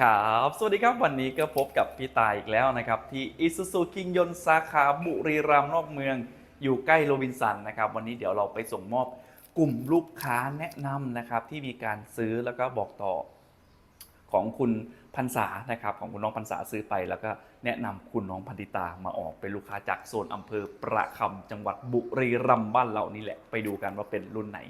ครับ สวัสดีครับ วันนี้ก็พบกับพี่ตายอีกแล้วนะครับ ที่อิซูซูคิงยนสาขาบุรีรัมย์นอกเมือง อยู่ใกล้โรบินสันนะครับ วันนี้เดี๋ยวเราไปส่งมอบกลุ่มลูกค้าแนะนำนะครับ ที่มีการซื้อแล้วก็บอกต่อของคุณพันษานะครับ ของคุณน้องพันษาซื้อไป แล้วก็แนะนำคุณน้องพันธิตามาออกเป็นลูกค้าจากโซนอำเภอประคำจังหวัดบุรีรัมย์บ้านเรานี่แหละไปดูกันว่าเป็นรุ่นไหน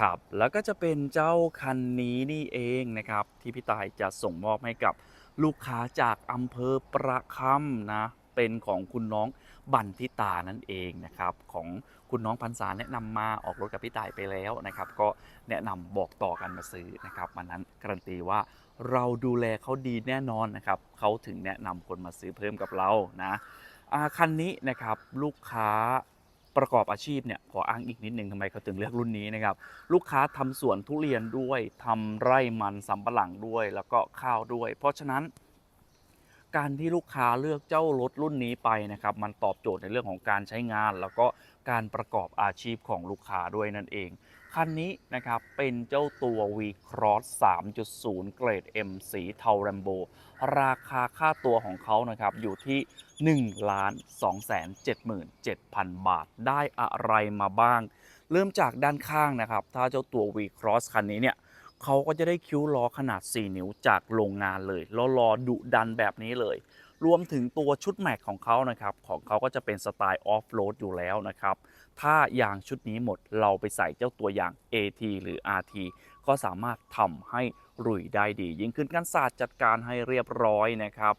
ครับ แล้วก็จะเป็นเจ้าคันนี้นี่เองนะครับ ที่พี่ตายจะส่งมอบให้กับลูกค้าจากอำเภอประคำนะ เป็นของคุณน้องบันทิตานั่นเองนะครับ ของคุณน้องพันษาแนะนำมาออกรถกับพี่ตายไปแล้วนะครับ ก็แนะนำบอกต่อกันมาซื้อนะครับวันนั้นการันตีว่าเราดูแลเขาดีแน่นอนนะครับเขาถึงแนะนำคนมาซื้อเพิ่มกับเรานะคันนี้นะครับลูกค้า ประกอบอาชีพเนี่ยขออ้างอีกนิดหนึ่งทำไมเขาถึงเลือกรุ่นนี้นะครับลูกค้าทำสวนทุเรียนด้วยทำไร่มันสำปะหลังด้วย แล้วก็ข้าวด้วย เพราะฉะนั้น การที่ลูกค้าเลือกเจ้ารถรุ่นนี้ไปนะครับมันตอบโจทย์ในเรื่องของการใช้งาน แล้วก็การประกอบอาชีพของลูกค้าด้วยนั่นเองคันนี้นะครับเป็นเจ้าตัว V Cross 3.0 เกรด M สีเทาแรมโบราคาค่าตัวของเขานะครับอยู่ที่ 1 2 7 7 0 0 0 บาทได้อะไรมาบ้าง เริ่มจากด้านข้างนะครับ ถ้าเจ้าตัว V Cross คันนี้เนี่ยเขาก็จะได้คิ้วล้อขนาด 4 นิ้วจากโรงงานเลยล้อล้อดุดันแบบนี้เลย รวมถึงตัวชุดแม็กของเขานะครับ ของเขาก็จะเป็นสไตล์ออฟโรดอยู่แล้วนะครับ ถ้ายางชุดนี้หมดเราไปใส่เจ้าตัวยาง AT หรือ RT ก็สามารถทำให้รุยได้ดี ยิ่งขึ้นกันศาสตร์จัดการให้เรียบร้อยนะครับ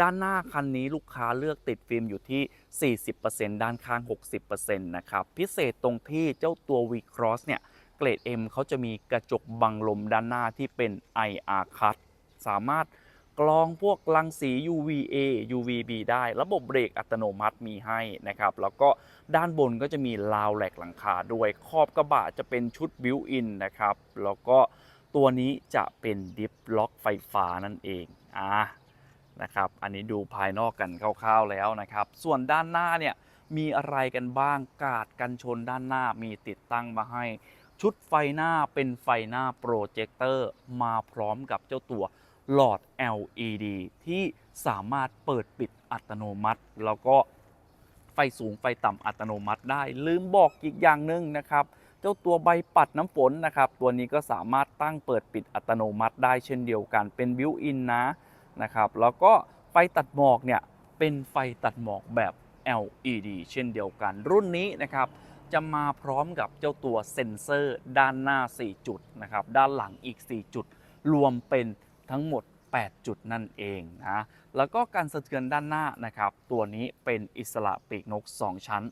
ด้านหน้าคันนี้ลูกค้าเลือกติดฟิล์มอยู่ที่ 40%ด้านข้าง 60%นะครับ พิเศษตรงที่เจ้าตัว V Cross เนี่ย เกรด M เขาจะมีกระจกบังลมด้านหน้าที่เป็น IR cut สามารถกรองพวกรังสี UVA UVB ได้ ระบบเบรกอัตโนมัติมีให้นะครับ แล้วก็ด้านบนก็จะมีราวแหลกหลังคาด้วยขอบกระบะจะเป็นชุดบิวอินนะครับ แล้วก็ตัวนี้จะเป็นดิฟล็อกไฟฟ้านั่นเอง อ่า นะครับอันนี้ดูภายนอกกันคร่าวๆแล้วนะครับ ส่วนด้านหน้าเนี่ยมีอะไรกันบ้างกาดกันชนด้านหน้ามีติดตั้งมาให้ ชุดไฟหน้าเป็นไฟหน้าโปรเจคเตอร์มาพร้อมกับเจ้าตัวหลอด LED ที่สามารถเปิดปิดอัตโนมัติ แล้วก็ไฟสูงไฟต่ำอัตโนมัติได้ ลืมบอกอีกอย่างหนึ่งนะครับ เจ้าตัวใบปัดน้ำฝนนะครับ ตัวนี้ก็สามารถตั้งเปิดปิดอัตโนมัติได้เช่นเดียวกันเป็นบิวอินนะ นะครับแล้วก็ไฟตัดหมอกเนี่ยเป็นไฟตัดหมอกแบบ LED เช่นเดียวกัน รุ่นนี้นะครับจะมาพร้อมกับเจ้าตัวเซ็นเซอร์ด้านหน้า 4 จุดนะครับด้านหลังอีก 4 จุด รวมเป็นทั้งหมด 8 จุดนั่นเองนะแล้วก็การสะเทือนด้านหน้านะครับตัวนี้เป็นอิสระปีกนก 2 ชั้น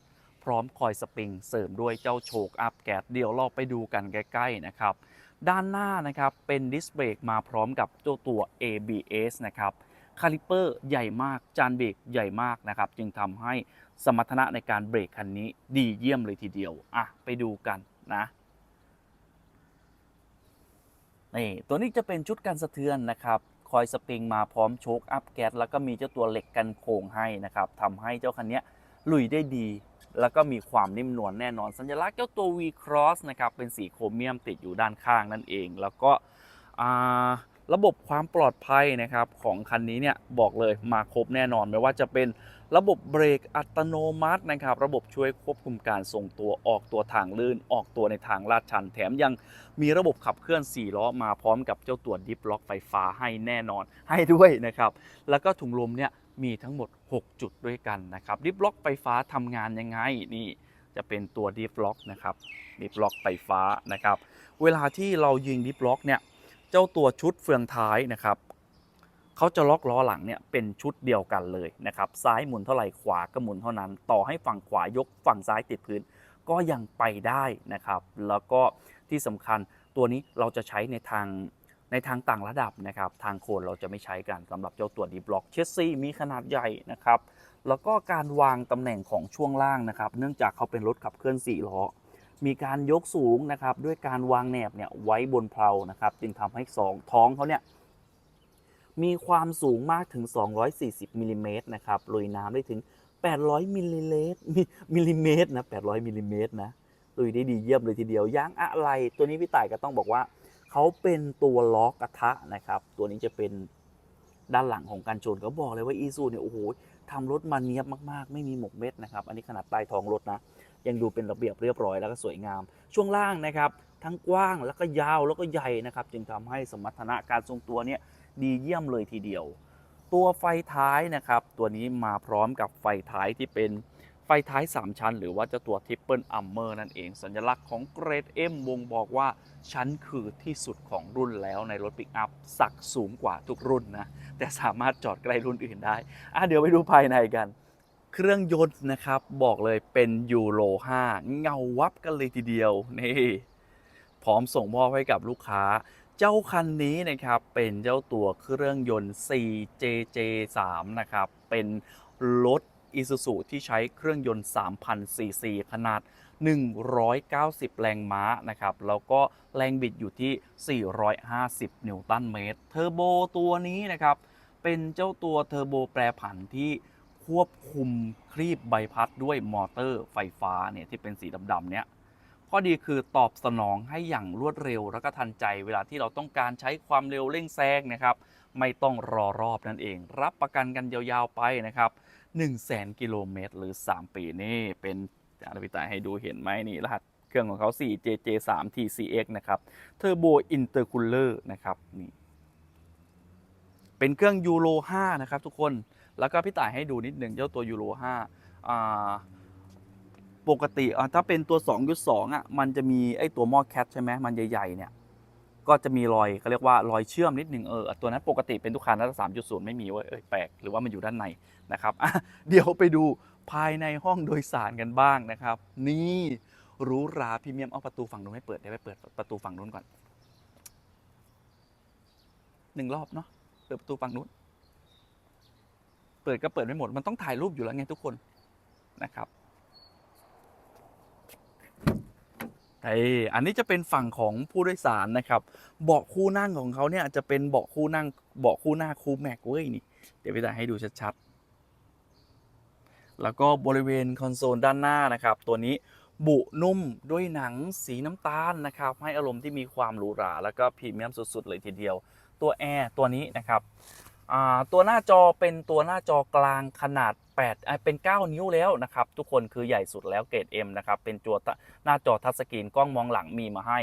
พร้อมคอยสปริงเสริมด้วยเจ้าโชคอัพแกดเดี๋ยวเราไปดูกันใกล้ๆนะครับ ด้านหน้านะครับเป็นดิสเบรกมาพร้อมกับเจ้าตัว ABS นะครับคาลิเปอร์ใหญ่มากจานเบรกใหญ่มากนะครับ จึงทำให้สมรรถนะในการเบรกคันนี้ดีเยี่ยมเลยทีเดียวอะไปดูกันนะนี่ตัวนี้จะเป็นชุดกันสะเทือนนะครับคอยสปริงมาพร้อมโชคอัพแก๊สแล้วก็มีเจ้าตัวเหล็กกันโค้งให้นะครับทำให้เจ้าคันนี้ลุยได้ดี แล้วก็มีความนิ่มนวลแน่นอน สัญลักษณ์เจ้าตัว V Cross นะครับ เป็นสีโครเมียมติดอยู่ด้านข้างนั่นเอง แล้วก็ระบบความปลอดภัยนะครับของคันนี้เนี่ยบอกเลยมาครบแน่นอนไม่ว่าจะเป็นระบบเบรกอัตโนมัตินะครับ ระบบช่วยควบคุมการทรงตัวออกตัวทางลื่น ออกตัวในทางลาดชัน แถมยังมีระบบขับเคลื่อน 4 ล้อมาพร้อมกับเจ้าตัวดิฟล็อกไฟฟ้าให้แน่นอนให้ด้วยนะครับ แล้วก็ถุงลมเนี่ย มีทั้งหมด 6 จุดด้วยกันนะครับดิฟล็อกไฟฟ้าทำงานยังไงนี่จะเป็นตัวดิฟล็อกนะครับดิฟล็อกไฟฟ้านะครับ เวลาที่เรายิงดิฟล็อกเนี่ยเจ้าตัวชุดเฟืองท้ายนะครับเขาจะล็อกล้อหลังเนี่ยเป็นชุดเดียวกันเลยนะครับ ซ้ายหมุนเท่าไหร่ขวาก็หมุนเท่านั้น ต่อให้ฝั่งขวายกฝั่งซ้ายติดพื้น ก็ยังไปได้นะครับ แล้วก็ที่สำคัญตัวนี้เราจะใช้ในทาง ในทางต่างระดับนะครับ ทางโคนเราจะไม่ใช้กันสำหรับเจ้าตัวดีบล็อกเชสซี่มีขนาดใหญ่นะครับ แล้วก็การวางตำแหน่งของช่วงล่างนะครับ เนื่องจากเขาเป็นรถขับเคลื่อน4ล้อมีการยกสูงนะครับ ด้วยการวางแหนบเนี่ยไว้บนเพลานะครับ จึงทำให้สองท้องเขาเนี่ยมีความสูงมากถึง 240มิลลิเมตรนะครับลุยน้ำได้ถึง 800มิลลิเมตรมิลลิเมตรนะ800มิลลิเมตรนะลุยได้ดีเยี่ยมเลยทีเดียวยางอะไรตัวนี้พี่ต่ายก็ต้องบอกว่า เขาเป็นตัวล้อกระทะนะครับ ตัวนี้จะเป็นด้านหลังของการชนเขาบอกเลยว่าอีซูเนี่ยโอ้โหทำรถมันเนียบมากๆ ไม่มีหมกเม็ดนะครับ อันนี้ขนาดใต้ท้องรถนะ ยังดูเป็นระเบียบเรียบร้อยแล้วก็สวยงาม ช่วงล่างนะครับ ทั้งกว้างแล้วก็ยาวแล้วก็ใหญ่นะครับ จึงทำให้สมรรถนะการทรงตัวเนี่ยดีเยี่ยมเลยทีเดียว ตัวไฟท้ายนะครับ ตัวนี้มาพร้อมกับไฟท้ายที่เป็น ไฟท้าย 3 ชั้น หรือว่าเจ้าตัวทิปเปิลอัมเมอร์นั่นเอง สัญลักษณ์ของเกรด M บ่งบอกว่าฉันคือที่สุดของรุ่นแล้วในรถปิกอัพสักสูงกว่าทุกรุ่นนะ แต่สามารถจอดใกล้รุ่นอื่นได้อะเดี๋ยวไปดูภายในกัน เครื่องยนต์นะครับ บอกเลยเป็นยูโร5 เงาวับกันเลยทีเดียวนี่พร้อมส่งมอบให้กับลูกค้าเจ้าคันนี้นะครับเป็นเจ้าตัวเครื่องยนต์ 4JJ3 นะครับ เป็นรถ Isuzu ที่ใช้เครื่องยนต์3,000ซีซีขนาด 190 แรงม้านะครับ แล้วก็แรงบิดอยู่ที่ 450 นิวตันเมตร เทอร์โบตัวนี้นะครับ เป็นเจ้าตัวเทอร์โบแปรผันที่ควบคุมครีบใบพัดด้วยมอเตอร์ไฟฟ้าเนี่ยที่เป็นสีดำๆเนี่ยข้อดีคือตอบสนองให้อย่างรวดเร็วแล้วก็ทันใจเวลาที่เราต้องการใช้ความเร็วเร่งแซงนะครับ ไม่ต้องรอรอบนั่นเอง รับประกันกันยาวๆไปนะครับ 1 0 0 0 0 0กิโลเมตรหรือ 3 ปีนี่เป็นอาพิตายให้ดูเห็นไหมนี่รหัสเครื่องของเขา 4JJ3 TCX นะครับ Turbo Intercooler นะครับนี่เป็นเครื่องยูโร5นะครับทุกคนแล้วก็พี่ต่ายให้ดูนิดหนึ่งเจ้าตัวยูโร5อ่าปกติอะถ้าเป็นตัว2.2อะมันจะมีไอ้ตัวหม้อแคทใช่ไหมมันใหญ่ๆเนี่ย ก็จะมีรอยเขาเรียกว่ารอยเชื่อมนิดหนึ่งเออตัวนั้นปกติเป็นทุกคันแล้ว3.0ไม่มีเว้ยเอ้ยแปลกหรือว่ามันอยู่ด้านในนะครับเดี๋ยวไปดูภายในห้องโดยสารกันบ้างนะครับ นี่หรูหราพรีเมียมเอาประตูฝั่งนู้นไม่เปิดเดี๋ยวไปเปิดประตูฝั่งนู้นก่อนหนึ่งรอบเนาะเปิดประตูฝั่งนู้น เปิดก็เปิดไม่หมดมันต้องถ่ายรูปอยู่แล้วไงทุกคนนะครับ ไออันนี้จะเป็นฝั่งของผู้โดยสารนะครับ เบาะคู่นั่งของเขาเนี่ยจะเป็นเบาะคู่นั่งเบาะคู่หน้าคู่แม็กเว้ยนี่ เดี๋ยวไปถ่ายให้ดูชัดๆ แล้วก็บริเวณคอนโซลด้านหน้านะครับ ตัวนี้บุนุ่มด้วยหนังสีน้ำตาลนะครับ ให้อารมณ์ที่มีความหรูหรา แล้วก็พรีเมียมสุดๆ เลยทีเดียว ตัวแอร์ตัวนี้นะครับตัวหน้าจอเป็นตัวหน้าจอกลางขนาด 8เป็น 9 นิ้วแล้วนะครับทุกคนคือใหญ่สุดแล้วเกรด M นะครับเป็นตัวหน้าจอทัชสกรีนกล้องมองหลังมีมาให้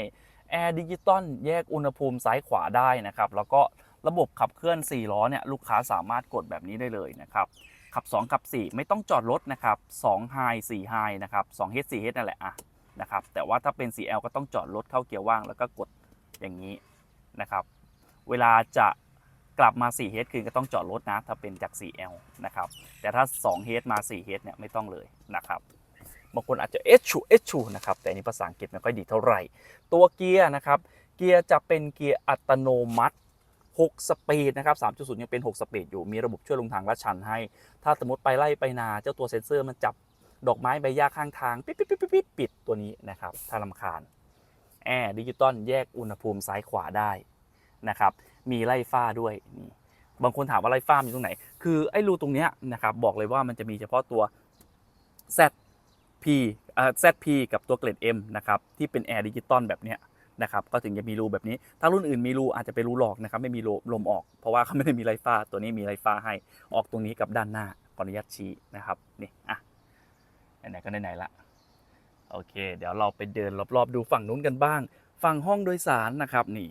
แอร์ดิจิตอลแยกอุณหภูมิซ้ายขวาได้นะครับแล้วก็ระบบขับเคลื่อน 4 ล้อเนี่ยลูกค้าสามารถกดแบบนี้ได้เลยนะครับขับ 2 ขับ 4 ไม่ต้องจอดรถนะครับ2 High 4 High นะครับ2 H 4 H นั่นแหละอะนะครับแต่ว่าถ้าเป็น 4L ก็ต้องจอดรถเข้าเกียร์ว่างแล้วก็กดอย่างนี้นะครับเวลาจะ กลับมา 4H คืนก็ต้องจอดรถนะ ถ้าเป็นจาก 4L นะครับ แต่ถ้า 2H มา 4H เนี่ยไม่ต้องเลยนะครับบางคนอาจจะ H ชู H ชูนะครับ แต่อันนี้ภาษาอังกฤษไม่ค่อยดีเท่าไหร่ ตัวเกียร์นะครับ เกียร์จะเป็นเกียร์อัตโนมัติ 6 สปีดนะครับ 3.0 ยังเป็น 6 สปีดอยู่ มีระบบช่วยลงทางลาดชันให้ ถ้าสมมติไปไล่ไปนา เจ้าตัวเซ็นเซอร์มันจับดอกไม้ใบหญ้าข้างทางปิดปิดปิดปิดปิดปิดตัวนี้นะครับ ถ้าลำคาญแอร์ดิจิตอลแยกอุณหภูมิซ้ายขวาได้ นะครับ มีไล่ฟ้าด้วยนี่บางคนถามว่าไล่ฟ้าอยู่ตรงไหน คือไอ้รูตรงเนี้ยนะครับบอกเลยว่ามันจะมีเฉพาะตัว ZP เอ่อ ZP กับตัวเกรด M นะครับที่เป็นแอร์ดิจิตอลแบบเนี้ยนะครับก็ถึงจะมีรูแบบนี้ ถ้ารุ่นอื่นมีรูอาจจะเป็นรูหลอกนะครับไม่มีลมออกเพราะว่าเขาไม่ได้มีไล่ฟ้าตัวนี้มีไล่ฟ้าให้ออกตรงนี้กับด้านหน้าขออนุญาตชี้นะครับนี่อะไหนๆก็ไหนๆละโอเค เดี๋ยวเราไปเดินรอบๆดูฝั่งนู้นกันบ้าง ฝั่งห้องโดยสารนะครับนี่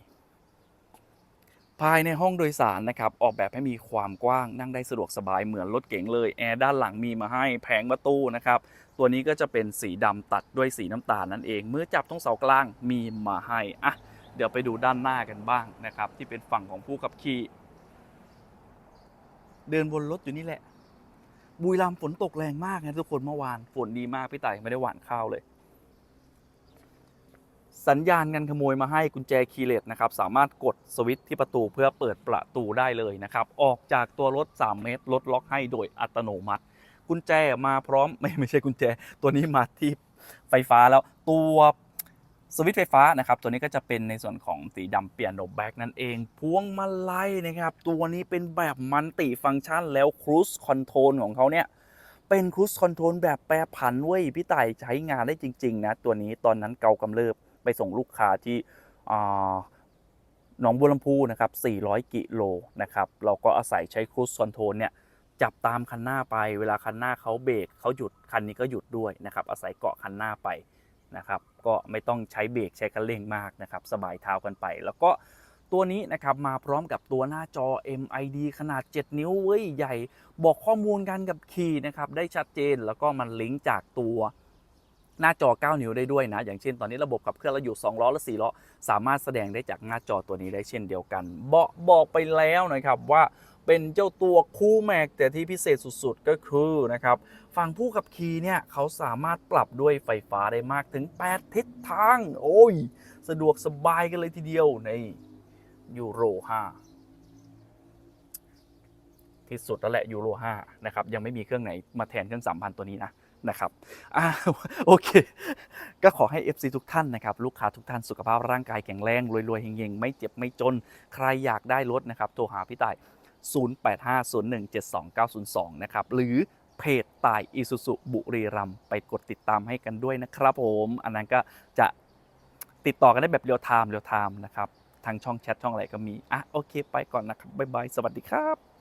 ภายในห้องโดยสารนะครับออกแบบให้มีความกว้างนั่งได้สะดวกสบายเหมือนรถเก๋งเลยแอร์ด้านหลังมีมาให้แผงประตูนะครับตัวนี้ก็จะเป็นสีดำตัดด้วยสีน้ำตาลนั่นเองเมื่อจับตรงเสากลางมีมาให้อะเดี๋ยวไปดูด้านหน้ากันบ้างนะครับที่เป็นฝั่งของผู้ขับขี่เดินบนรถอยู่นี่แหละ บุรีรัมฝนตกแรงมากนะทุกคนเมื่อวานฝนดีมากพี่ต่ายไม่ได้หว่านข้าวเลย สัญญาณกันขโมยมาให้กุญแจคีย์เลสนะครับสามารถกดสวิตช์ที่ประตูเพื่อเปิดประตูได้เลยนะครับออกจากตัวรถ 3 เมตรรถล็อกให้โดยอัตโนมัติ กุญแจมาพร้อมไม่ไม่ใช่กุญแจ ตัวนี้มาที่ไฟฟ้าแล้วตัวสวิตช์ไฟฟ้านะครับตัวนี้ก็จะเป็นในส่วนของสีดำเปียโนแบ็กนั่นเอง พวงมาลัยนะครับตัวนี้เป็นแบบมันติฟังก์ชันแล้วครู e คอนโทรลของเขาเนี่ยเป็นครู e คอนโทรลแบบแปรผันเว้ยพี่ต่ายใช้งานได้จริง ๆ นะ ตัวนี้ตอนนั้นเกากำเริบ ไปส่งลูกค้าที่หนองบัวลำพูนะครับ 400 กิโลนะครับ เราก็อาศัยใช้ครูซคอนโทรลเนี่ยจับตามคันหน้าไป เวลาคันหน้าเขาเบรกเขาหยุดคันนี้ก็หยุดด้วยนะครับ อาศัยเกาะคันหน้าไปนะครับ ก็ไม่ต้องใช้เบรกใช้คันเร่งมากนะครับ สบายเท้ากันไป แล้วก็ตัวนี้นะครับมาพร้อมกับตัวหน้าจอ MID ขนาด 7 นิ้วเว้ยใหญ่ บอกข้อมูลกันกับคีย์นะครับ ได้ชัดเจนแล้วก็มันลิงก์จากตัว หน้าจอ 9 นิ้วได้ด้วยนะ อย่างเช่นตอนนี้ระบบขับเคลื่อนเราอยู่ 2 ล้อ และ 4 ล้อ สามารถแสดงได้จากหน้าจอตัวนี้ได้เช่นเดียวกัน เบาะบอกไปแล้วนะครับว่าเป็นเจ้าตัวคูแม็กแต่ที่พิเศษสุดๆ ก็คือนะครับฝั่งผู้ขับขี่เนี่ยเขาสามารถปรับด้วยไฟฟ้าได้มากถึง 8 ทิศทาง โอ้ย สะดวกสบายกันเลยทีเดียวในยูโร 5 ที่สุดแล้วแหละยูโร 5 นะครับ ยังไม่มีเครื่องไหนมาแทนเครื่อง3,000ตัวนี้นะ นะครับอ่าโอเค ก็ขอให้ FC ทุกท่านนะครับ ลูกค้าทุกท่านสุขภาพร่างกายแข็งแรงรวยๆเฮงๆ ไม่เจ็บไม่จน ใครอยากได้รถนะครับ โทรหาพี่ต่าย 0850172902 นะครับ หรือเพจต่ายอิสุสุบุรีรัมไปกดติดตามให้กันด้วยนะครับผม อันนั้นก็จะติดต่อกันได้แบบเรียลไทม์เรียลไทม์นะครับ ทางช่องแชทช่องอะไรก็มี อะโอเค ไปก่อนนะครับบ๊ายบายสวัสดีครับ